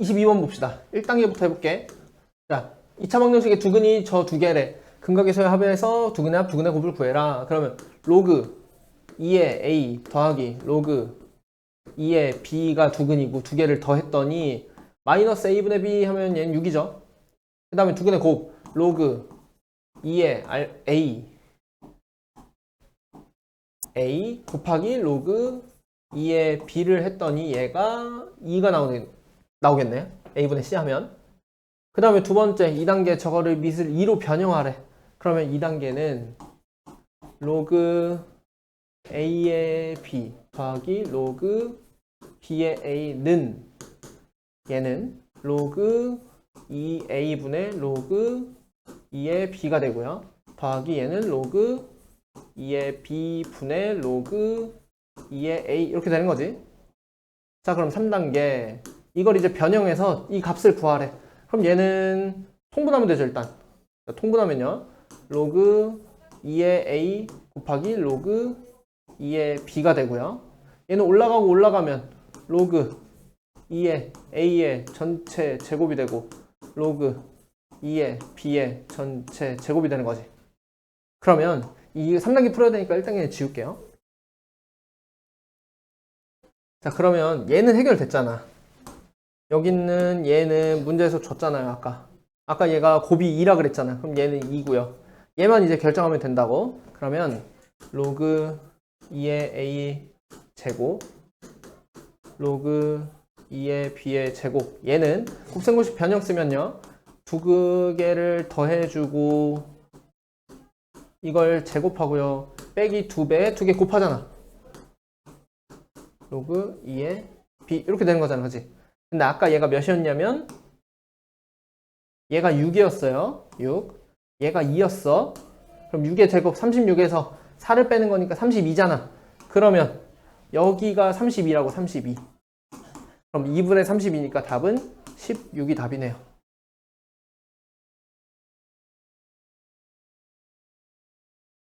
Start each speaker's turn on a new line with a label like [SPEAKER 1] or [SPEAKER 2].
[SPEAKER 1] 22번 봅시다. 1단계부터 해볼게. 자, 2차 방정식의 두근이 저 두 개래. 근각의 소의 합해서 두근의 합, 두근의 곱을 구해라. 그러면 로그 2의 a 더하기 로그 2의 b가 두근이고 두 개를 더했더니 마이너스 a분의 b 하면 얘는 6이죠. 그 다음에 두근의 곱 로그 2의 R, a a 곱하기 로그 2의 b를 했더니 얘가 2가 나오겠, 나오겠네. a분의 c 하면. 그 다음에 두 번째 2단계 저거를 밑을 2로 변형하래. 그러면 2단계는 로그 a의 b 더하기 로그 b의 a는 얘는 로그 2a분의 로그 2의 b가 되고요. 더하기 얘는 로그 2의 b분의 로그 2의 a 이렇게 되는 거지. 자 그럼 3단계 이걸 이제 변형해서 이 값을 구하래. 그럼 얘는 통분하면 되죠 일단. 자, 통분하면요. 로그 2의 a 곱하기 로그 2의 b가 되고요. 얘는 올라가고 올라가면 로그 2의 a의 전체 제곱이 되고 로그 2의 b의 전체 제곱이 되는 거지. 그러면 이 3단계 풀어야 되니까 1단계는 지울게요. 자, 그러면 얘는 해결됐잖아. 여기 있는 얘는 문제에서 줬잖아요, 아까. 아까 얘가 곱이 2라 그랬잖아. 그럼 얘는 2고요. 얘만 이제 결정하면 된다고. 그러면 로그 2의 a 제곱 로그 2의 b의 제곱 얘는 곱셈공식 변형 쓰면요. 두 개를 더해주고 이걸 제곱하고요. 빼기 2배, 두개 곱하잖아. 로그 2의 b 이렇게 되는 거잖아. 그지? 근데 아까 얘가 몇이었냐면 얘가 6이었어요. 6. 얘가 2였어. 그럼 6의 제곱 36에서 4를 빼는 거니까 32잖아. 그러면 여기가 32라고 32. 그럼 2분의 32니까 답은 16이 답이네요.